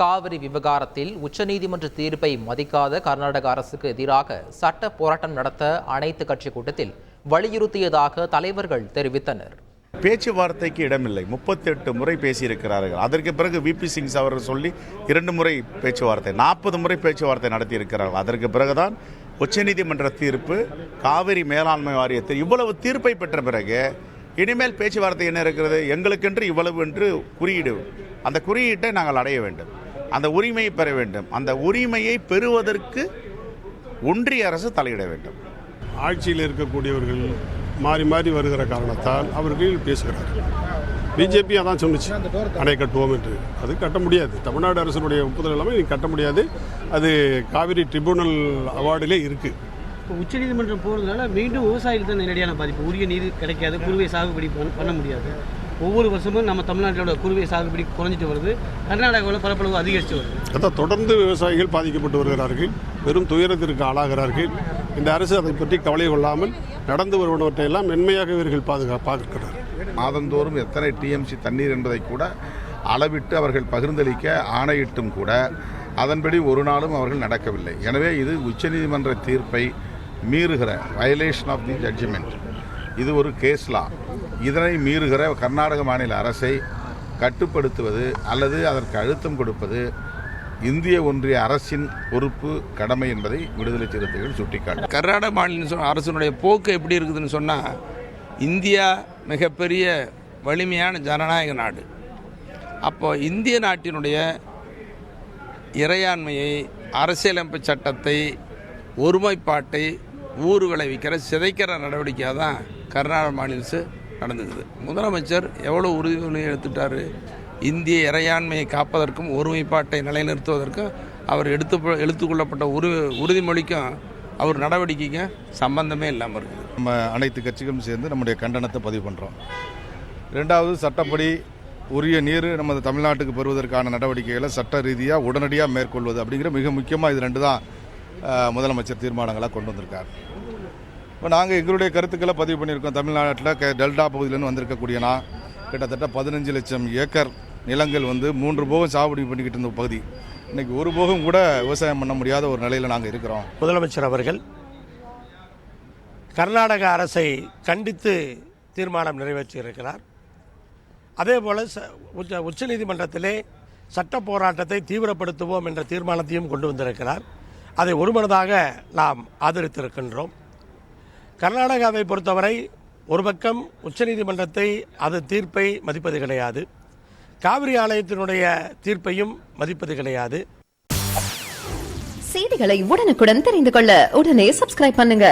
காவிரி விவகாரத்தில் உச்சநீதிமன்ற தீர்ப்பை மதிக்காத கர்நாடக அரசுக்கு எதிராக சட்ட போராட்டம் நடத்த அனைத்து கட்சி கூட்டத்தில் வலியுறுத்தியதாக தலைவர்கள் தெரிவித்தனர். பேச்சுவார்த்தைக்கு இடமில்லை. முப்பத்தெட்டு முறை பேசியிருக்கிறார்கள். அதற்கு பிறகு விபி சிங் அவர்கள் சொல்லி இரண்டு முறை பேச்சுவார்த்தை நாற்பது முறை பேச்சுவார்த்தை நடத்தியிருக்கிறார்கள். அதற்கு பிறகுதான் உச்சநீதிமன்ற தீர்ப்பு காவிரி மேலாண்மை வாரியத்தில் இவ்வளவு தீர்ப்பை பெற்ற பிறகு இனிமேல் பேச்சுவார்த்தை என்ன இருக்கிறது? எங்களுக்கென்று இவ்வளவு என்று குறியீடு அந்த குறியீட்டை நாங்கள் அடைய வேண்டும். அந்த உரிமையை பெற வேண்டும். அந்த உரிமையை பெறுவதற்கு ஒன்றிய அரசு தலையிட வேண்டும். ஆட்சியில் இருக்கக்கூடியவர்கள் மாறி மாறி வருகிற காரணத்தால் அவர்கள் பேசுகிறார்கள் பிஜேபி அதான் சொன்னுச்சு. அணை கட்டுவோம் என்று. அது கட்ட முடியாது. தமிழ்நாடு அரசினுடைய ஒப்புதல் இல்லாமல் இது கட்ட முடியாது. அது காவிரி ட்ரிபுனல் அவார்டிலே இருக்குது இப்போ உச்சநீதிமன்றம் போகிறதுனால மீண்டும் விவசாயிகள் தான் நேரடியான பாதிப்பு. உரிய நீர் கிடைக்காது குறுவை சாகுபடி பண்ண முடியாது. ஒவ்வொரு வருஷமும் நம்ம தமிழ்நாட்டோட குறுவை சாகுபடி குறைஞ்சிட்டு வருது. கர்நாடகாவில் பரப்பளவு அதிகரித்து வருது. அதான் தொடர்ந்து விவசாயிகள் பாதிக்கப்பட்டு வருகிறார்கள். பெரும் துயரத்திற்கு ஆளாகிறார்கள். இந்த அரசு அதை பற்றி கவலை கொள்ளாமல் நடந்து வருவனவற்றை எல்லாம் மென்மையாக இவர்கள் பாதுகாப்பாக மாதந்தோறும் எத்தனை டிஎம்சி தண்ணீர் என்பதை கூட அளவிட்டு அவர்கள் பகிர்ந்தளிக்க ஆணையிட்டும் கூட அதன்படி ஒரு நாளும் அவர்கள் நடக்கவில்லை. எனவே இது உச்சநீதிமன்ற தீர்ப்பை மீறுகிற வயலேஷன் ஆஃப் தி ஜட்ஜ்மெண்ட் இது ஒரு கேஸ் லா இதனை மீறுகிற கர்நாடக மாநில அரசை கட்டுப்படுத்துவது அல்லது அதற்கு அழுத்தம் கொடுப்பது இந்திய ஒன்றிய அரசின் பொறுப்பு கடமை என்பதை விடுதலை சிறுத்தைகள் சுட்டிக்காட்டும் கர்நாடக மாநில அரசினுடைய போக்கு எப்படி இருக்குதுன்னு சொன்னால் இந்தியா மிகப்பெரிய வலிமையான ஜனநாயக நாடு. அப்போ இந்திய நாட்டினுடைய இறையாண்மையை அரசியலமைப்பு சட்டத்தை ஒருமைப்பாட்டை ஊறு விளைவிக்கிற சிதைக்கிற நடவடிக்கையாக தான் கர்நாடக மாநில நடந்துக்குது முதலமைச்சர் எவ்வளோ உறுதிமொழி எடுத்துட்டாரு? இந்திய இறையாண்மையை காப்பதற்கும் ஒருமைப்பாட்டை நிலைநிறுத்துவதற்கும் அவர் எடுத்து எடுத்துக்கொள்ளப்பட்ட உரு உறுதிமொழிக்கும் அவர் நடவடிக்கைக்கும் சம்பந்தமே இல்லாமல் இருக்குது. நம்ம அனைத்து கட்சிகளும் சேர்ந்து நம்முடைய கண்டனத்தை பதிவு பண்ணுறோம் ரெண்டாவது சட்டப்படி உரிய நீர் நமது தமிழ்நாட்டுக்கு பெறுவதற்கான நடவடிக்கைகளை சட்ட ரீதியாக உடனடியாக மேற்கொள்வது அப்படிங்கிற மிக முக்கியமாக இது ரெண்டு தான் முதலமைச்சர் தீர்மானங்களாக கொண்டு வந்திருக்கார். இப்போ நாங்கள் எங்களுடைய கருத்துக்களை பதிவு பண்ணியிருக்கோம். தமிழ்நாட்டில் க டெல்டா பகுதியிலேருந்து வந்திருக்கக்கூடிய நான் கிட்டத்தட்ட பதினஞ்சு லட்சம் ஏக்கர் நிலங்கள் வந்து மூன்று போகம் சாகுபடி பண்ணிக்கிட்டு இருந்த பகுதி. இன்னைக்கு ஒரு போகம் கூட விவசாயம் பண்ண முடியாத ஒரு நிலையில் நாங்கள் இருக்கிறோம். முதலமைச்சர் அவர்கள் கர்நாடக அரசை கண்டித்து தீர்மானம் நிறைவேற்றியிருக்கிறார். அதேபோல் ச உச்ச உச்சநீதிமன்றத்திலே சட்ட போராட்டத்தை தீவிரப்படுத்துவோம் என்ற தீர்மானத்தையும் கொண்டு வந்திருக்கிறார். அதை ஒருமனதாக நாம் ஆதரித்திருக்கின்றோம். கர்நாடகாவை பொறுத்தவரை ஒரு பக்கம் உச்சநீதிமன்றத்தை அது தீர்ப்பை மதிப்பது கிடையாது. காவிரி ஆணையத்தினுடைய தீர்ப்பையும் மதிப்பது கிடையாது. செய்திகளை உடனுக்குடன் தெரிந்து கொள்ள உடனே சப்ஸ்கிரைப் பண்ணுங்க.